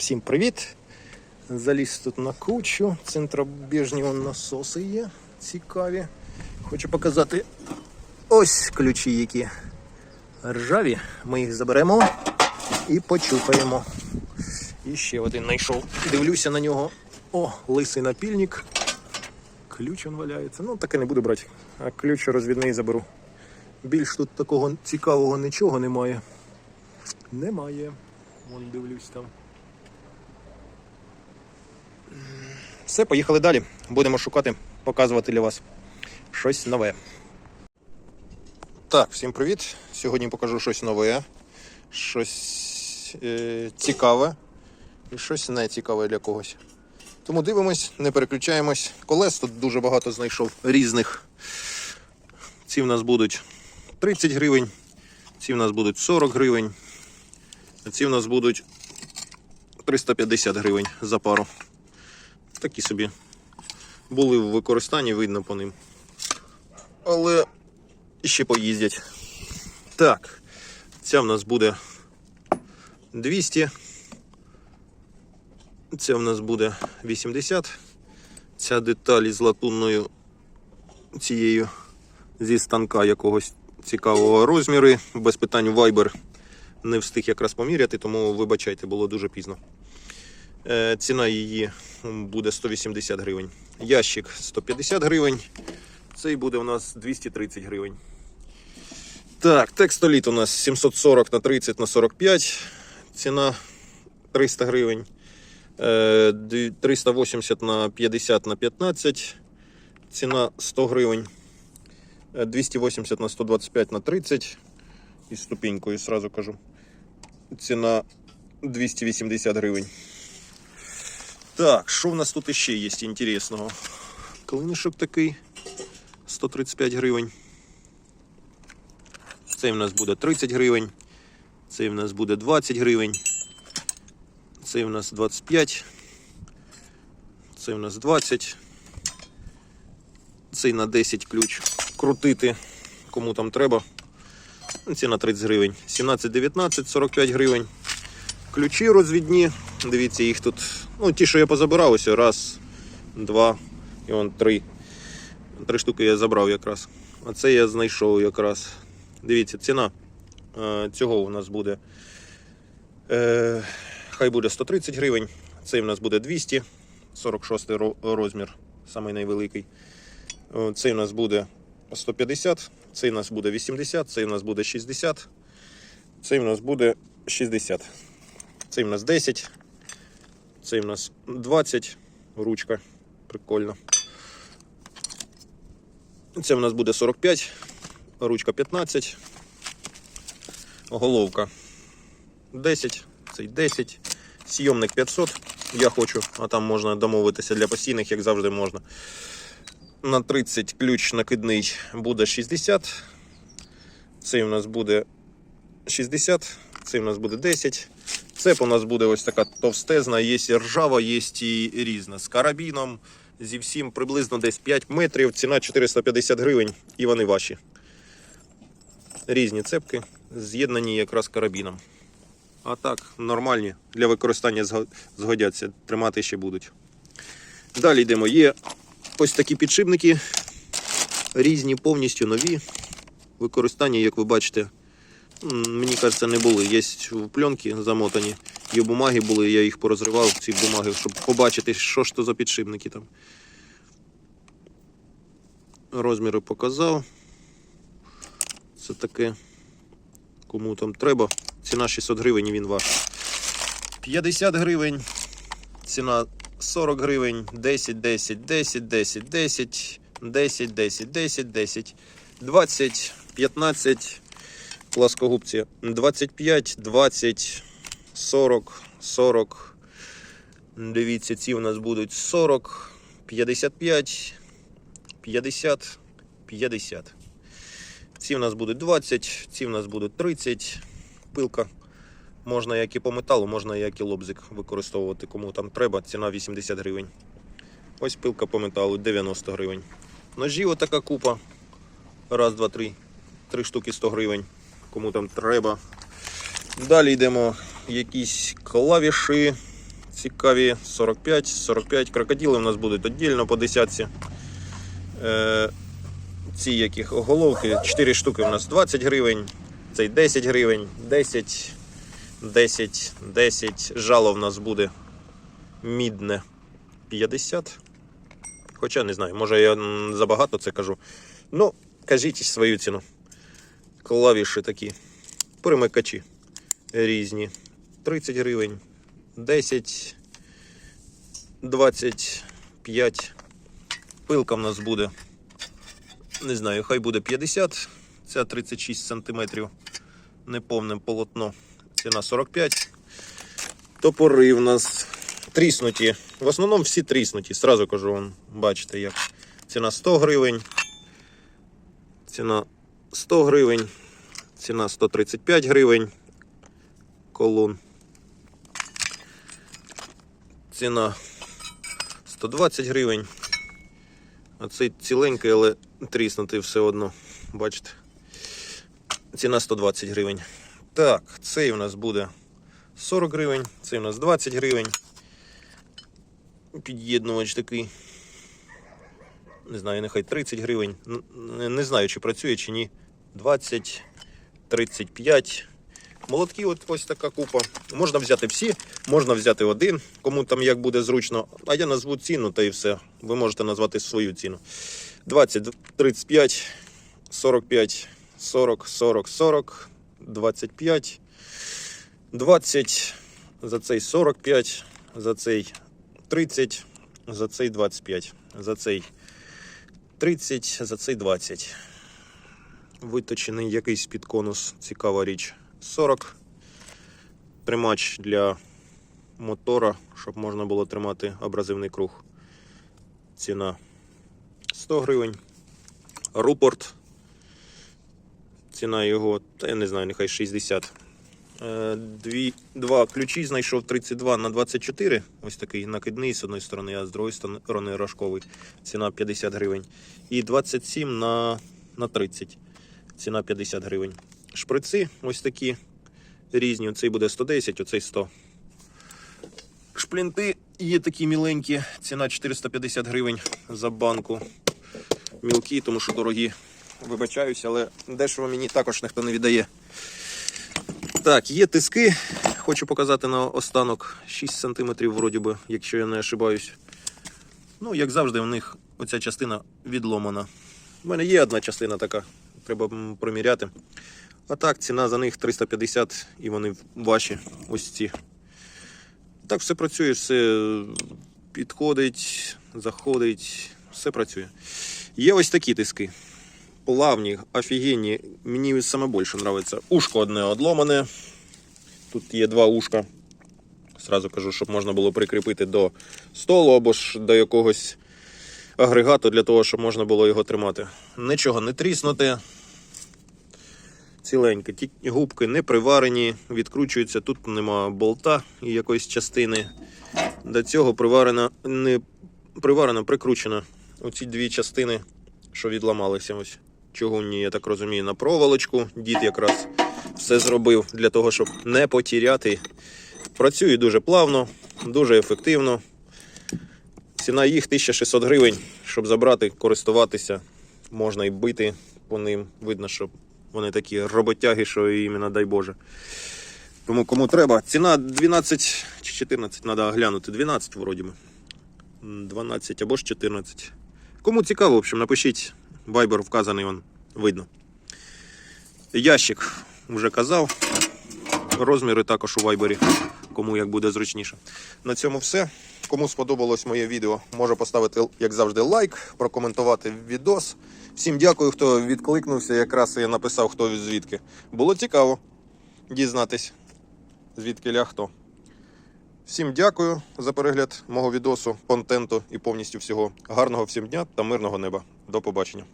Всім привіт! Заліз тут на кучу. Центробіжні насоси є. Цікаві. Хочу показати ось ключі, які ржаві. Ми їх заберемо і почухаємо. І ще один знайшов. Дивлюся на нього. О, лисий напільник. Ключ он валяється. Ну, таке не буду брати. А ключ розвідний заберу. Більш тут такого цікавого нічого немає. Немає. Вон дивлюсь там. Все, поїхали далі. Будемо шукати, показувати для вас щось нове. Так, всім привіт. Сьогодні покажу щось нове, щось е, цікаве і щось не цікаве для когось. Тому дивимось, не переключаємось. Колес тут дуже багато знайшов різних. Ці в нас будуть 30 гривень, ці в нас будуть 40 гривень, а ці в нас будуть 350 гривень за пару. Такі собі були в використанні, видно по ним. Але ще поїздять. Так, ця в нас буде 200. Ця в нас буде 80. Ця деталь із латунною цією зі станка якогось цікавого розміру. Без питань Viber не встиг якраз поміряти, тому вибачайте, було дуже пізно. Е, Ціна її буде 180 гривень. Ящик 150 гривень. Цей буде у нас 230 гривень. Так, текстоліт у нас 740 на 30 на 45. Ціна 300 гривень. Е, 380 на 50 на 15. Ціна 100 гривень. Е, 280 на 125 на 30. Із ступенькою, сразу кажу. Ціна 280 гривень. Так, що в нас тут іще є інтересного? Клинишок такий 135 гривень. Цей в нас буде 30 гривень. Цей в нас буде 20 гривень. Цей в нас 25. Цей в нас 20. Цей на 10 ключ. Крутити, кому там треба. Ці на 30 гривень. 17-19, 45 гривень. Ключі розвідні. Дивіться, їх тут. Ну, ті, що я позабирав, ось раз, два і он три. Три штуки я забрав якраз. А це я знайшов якраз. Дивіться, ціна е, цього у нас буде. Е, хай буде 130 гривень. Цей у нас буде 200, 46 розмір, самий найвеликий. Е, Цей у нас буде 150, цей у нас буде 80, цей у нас буде 60, цей у нас буде 60. Цей у нас 10, цей у нас 20, ручка. Прикольно. Це у нас буде 45, ручка 15, головка 10, цей 10, сйомник 500. Я хочу, а там можна домовитися для постійних, як завжди можна. На 30 ключ накидний буде 60. Цей у нас буде 60, цей у нас буде 10. Цеп у нас буде ось така товстезна, є і ржава, є і різна. З карабіном, зі всім приблизно десь 5 метрів, ціна 450 гривень і вони ваші. Різні цепки, з'єднані якраз карабіном. А так, нормальні для використання згодяться, тримати ще будуть. Далі йдемо. Є ось такі підшипники, різні, повністю нові. Використання, як ви бачите, мені кажеться, не були. Є пленки замотані. Є бумаги були, я їх порозривав, ці бумаги, щоб побачити, що ж то за підшипники там. Розміри показав. Це таке, кому там треба. Ціна 600 гривень і він ваш. 50 гривень. Ціна 40 гривень, 10, 10, 10, 10, 10, 10, 10, 10, 10, 20, 15, пласкогубці 25, 20, 40, 40. Дивіться, ці у нас будуть 40, 55, 50, 50. Ці у нас будуть 20, ці у нас будуть 30. Пилка можна як і по металу, можна як і лобзик використовувати, кому там треба. Ціна 80 гривень. Ось пилка по металу 90 гривень. Ножі отака купа. Раз, два, три. Три штуки 100 гривень. Кому там треба. Далі йдемо якісь клавіші. цікаві 45, 45. Крокодили у нас будуть віддільно по десятці. Е, ці яких головки, 4 штуки у нас 20 гривень, цей 10 гривень, 10, 10, 10. Жало в нас буде мідне 50. Хоча не знаю, може я забагато це кажу. Ну, кажіть свою ціну. Клавіші такі. Перемикачі різні. 30 гривень, 10, 25. Пилка в нас буде. Не знаю, хай буде 50. Ця 36 см. Неповне полотно. Ціна 45. Топори в нас тріснуті. В основному всі тріснуті. Сразу кажу вам, бачите, як. Ціна 100 гривень. Ціна 100 гривень. Ціна 135 гривень. Колон. Ціна 120 гривень. А цей ціленький, але тріснутий все одно. Бачите? Ціна 120 гривень. Так, цей у нас буде 40 гривень, цей у нас 20 гривень. Під'єднувач такий. Не знаю, нехай 30 гривень. Не знаю, чи працює, чи ні. 20, 35. Молотки, от ось така купа. Можна взяти всі, можна взяти один, кому там як буде зручно. А я назву ціну та і все. Ви можете назвати свою ціну. 20, 35, 45, 40, 40, 40, 25, 20, за цей 45, за цей 30, за цей 25, за цей 30, за цей 20. Виточений якийсь під конус, цікава річ. 40. Тримач для мотора, щоб можна було тримати абразивний круг. Ціна 100 гривень. Рупорт. Ціна його, та я не знаю, нехай 60. Е, Дві, два ключі знайшов 32 на 24. Ось такий накидний з одної сторони, а з другої сторони рожковий. Ціна 50 гривень. І 27 на, на 30. Ціна 50 гривень. Шприци ось такі різні. Оцей буде 110, оцей 100. Шплінти є такі міленькі. Ціна 450 гривень за банку. Мілкі, тому що дорогі. Вибачаюсь, але дешево мені також ніхто не віддає. Так, є тиски. Хочу показати на останок 6 см, вроді би, якщо я не ошибаюсь. Ну, як завжди, в них оця частина відломана. У мене є одна частина така, треба проміряти. А так, ціна за них 350 і вони ваші ось ці. Так все працює, все підходить, заходить, все працює. Є ось такі тиски. Плавні, офігенні. Мені саме більше подобається. Ушко одне одломане. Тут є два ушка. Сразу кажу, щоб можна було прикріпити до столу або ж до якогось агрегату для того, щоб можна було його тримати. Нічого не тріснуте. Ціленьке. Ті губки не приварені, відкручуються. Тут нема болта і якоїсь частини. До цього приварено, не приварено, прикручено оці дві частини, що відламалися. Ось чугунні, я так розумію, на проволочку. Дід якраз все зробив для того, щоб не потіряти. Працює дуже плавно, дуже ефективно. Ціна їх 1600 гривень, щоб забрати, користуватися. Можна і бити по ним. Видно, що вони такі роботяги, що іменно дай Боже. Тому кому треба. Ціна 12 чи 14, треба глянути. 12 вроді би. 12 або ж 14. Кому цікаво, в общем, напишіть. Вайбер вказаний, он видно. Ящик вже казав. Розміри також у вайбері, кому як буде зручніше. На цьому все. Кому сподобалось моє відео, може поставити, як завжди, лайк, прокоментувати відос. Всім дякую, хто відкликнувся. Якраз я написав, хто звідки. Було цікаво дізнатись, звідки ля хто. Всім дякую за перегляд мого відосу, контенту і повністю всього. Гарного всім дня та мирного неба. До побачення.